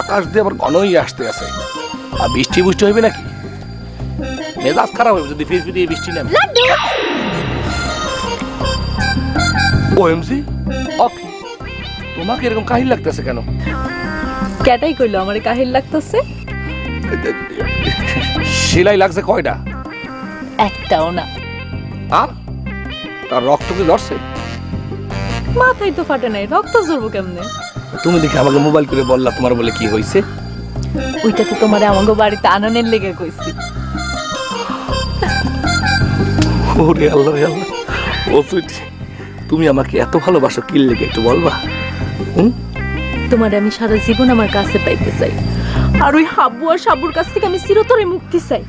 আকাশ দিয়ে আবার ঘনই আসতে আছে। আর বৃষ্টি বৃষ্টি হইবে নাকি? মেজাজ খারাপ হবে যদি ফিস ফিরিয়ে বৃষ্টি নেবে ও এমসি? অকি তোমাকে এরকম কাহিল লাগতেছে কেন? ক্যাটাই কইলো আমারে কাহিল লাগতেছে? সেলাই লাগছে কয়টা? একটাও না। আ তার রক্ত কি ধরছে মাথায় তো ফাটে নাই রক্ত ঝরবো কেমনে? তুমি দেখি আমাকে মোবাইল করে বললা তোমার বলে কি হয়েছে ওইটা তো তোমারে আমাকে বাড়িতে আননের লেগে কইছি। ওরে আল্লাহ রে আল্লাহ। ও সুইটি তুমি আমাকে এত ভালোবাসো কি লেগে একটু বলবা? হুম? তোমারে আমি সারা জীবন আমার কাছে পাইতে চাই। আর ওই হাব্বু আর সাবুর কাছ থেকে আমি চিরতরে মুক্তি চাই।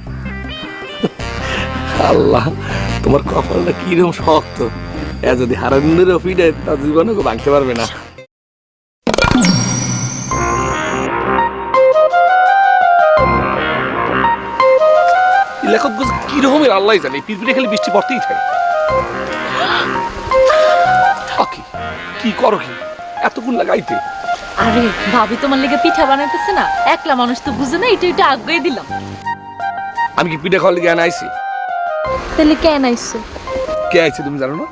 আল্লাহ তোমার কপালটা কীরকম শক্ত। এ যদি হারান্দের ফিরে তা জীবনে ভাঙতে পারবে না। লেখক কিরকমের আল্লাহ জানে? পিরপিরে খালি বৃষ্টি পড়তেই থাকে। আকি, কি করো কি? এতক্ষণ লাগাইতে। আরে ভাবি তোমার লেগে পিঠা বানাইতেছে না? একলা মানুষ তো বুঝে না এটা এটা আগ্রহে দিলাম। আমি কি পিঠা খাওয়ার লেগে আইছি তাহলে কেন আইসো কে আইছে তুমি জানো না?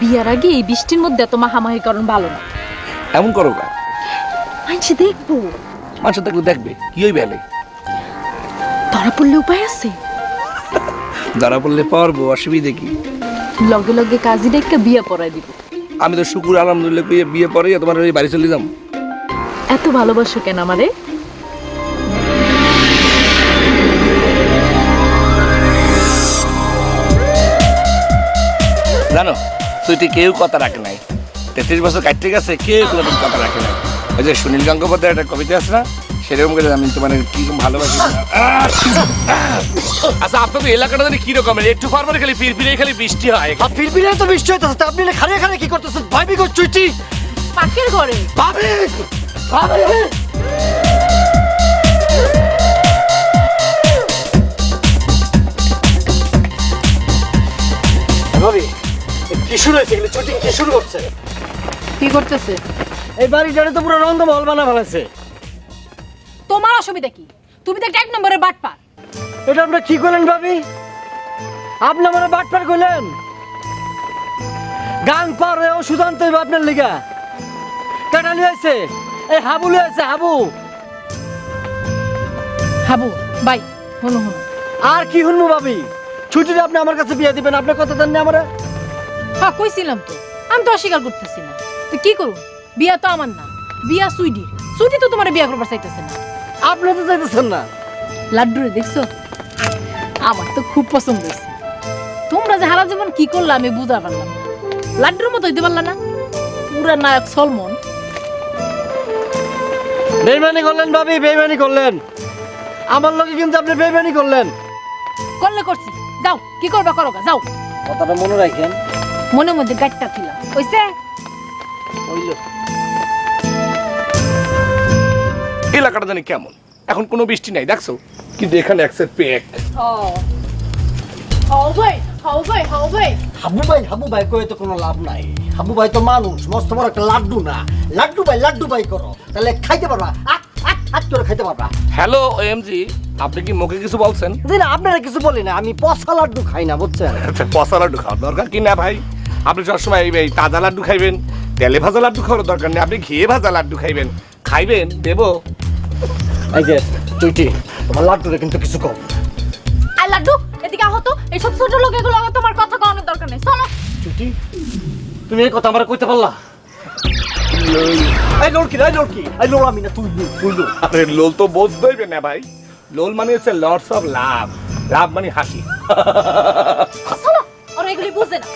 বিয়ার আগে এই বৃষ্টির মধ্যে এত মাহামাহি কারণ ভালো না। এমন করো গা। মানছি দেখব। মানুষ দেখলে দেখবে কি হইবে ধরা পড়লে উপায় আছে? ধরা পড়লে পারব অসুবিধে কি? লগে লগে কাজী ডেকে বিয়ে পড়াই দিব। আমি তো শুকুর আলহামদুলিল্লাহ কইয়া বিয়ে পরে তোমার ওই বাড়ি চলে যাম। এত ভালোবাসো কেন আমারে? জানো তুই কেউ কথা রাখে নাই। তেত্রিশ বছর কাটতে গেছে কেউ কোনো কথা রাখে নাই। ওই যে সুনীল গঙ্গোপাধ্যায় একটা কবিতা আছে না? সেরকম করে আমি তোমার কি ভালোবাসি? আচ্ছা আপনাদের এলাকাটা জানি কি রকমের? একটু ফার্মারে খালি ফির ফিরে খালি বৃষ্টি হয়। আর ফিরফিরে তো বৃষ্টি হইতেছে তা আপনি খারে খারে কি করতেছেন? ভাবি গো চুইটি পাকের ঘরে। ভাবি! ভাবি! ভাবি কি শুরু হয়েছে? এগুলো চুটি কি শুরু করছে? কি করতেছে? এই বাড়ি বাড়িটারে তো পুরো রঙ্গমহল বানা ফেলেছে। তোমার অসুবিধা কি? তুমি তো একটা এক নম্বরের বাটপা এটা আপনি কি করলেন ভাবি? আপনি আমার বাটপার করলেন? গান পার হয়ে আনতে হইবে আপনার লিগা। কাটালি হয়েছে এই হাবু হয়েছে হাবু। হাবু বাই হলো হলো আর কি শুনব ভাবি? ছুটিতে আপনি আমার কাছে বিয়ে দিবেন আপনার কথা দেন না আমার? হ্যাঁ কইছিলাম তো। আমি তো অস্বীকার করতেছি না। তো কি করব বিয়া তো আমার না। বিয়া সুইডি সুইডি তো তোমার বিয়া করবার চাইতেছে না। আপনি তো চাইতেছেন না। লাড্ডু রে দেখছ? আমার তো খুব পছন্দ হয়েছে। তোমরা যে হারা জীবন কি করলে আমি বুঝা পারলাম। লাড্ডুর মতো হইতে পারলা না। পুরা নায়ক সলমন। বেইমানি করলেন ভাবি বেইমানি করলেন। আমার লোকে কিন্তু আপনি বেইমানি করলেন। করলে করছি। যাও কি করবা করো যাও। কথাটা মনে রাখেন। মনে মধ্যে গাটটা ছিল কইছে হইল। এলাকাটা জানি কেমন। এখন কোনো বৃষ্টি নাই দেখছ? কিন্তু এখানে একসের পেক হবে ভাই হাবু ভাই কয়ে তো কোনো লাভ নাই। হাবু ভাই তো মানুষ মস্ত বড় একটা লাড্ডু না। লাড্ডু ভাই লাড্ডু ভাই করো। তাহলে খাইতে পারবা আট আট আট করে খাইতে পারবা। হ্যালো এমজি আপনি কি মুখে কিছু বলছেন? আপনারা কিছু বলি না আমি পচা লাড্ডু খাই না বুঝছেন? পচা লাড্ডু খাওয়ার দরকার কি না ভাই? আপনি সবসময় এই তাজা লাড্ডু খাইবেন তেলে ভাজা লাড্ডু খাওয়ার দরকার নেই আপনি ঘিয়ে ভাজা লাড্ডু খাইবেন। খাইবেন দেবো। এই যে চুইটি তোমার লাড্ডুরে কিন্তু কিছু কম। আর লাড্ডু এদিকে আহত এইসব ছোট লোক এগুলো আগে তোমার কথা কওয়ানোর দরকার নেই। চলো। চুটি তুমি এই কথা আমার কইতে পারলা? এই লড়কি এই লড়কি এই লোড় আমি না তুই তুই। আরে লোল তো বুঝতেইবে না ভাই। লোল মানে হচ্ছে লর্ডস অফ লাভ। লাভ মানে হাসি। চলো। ওরা এগুলি বুঝে না।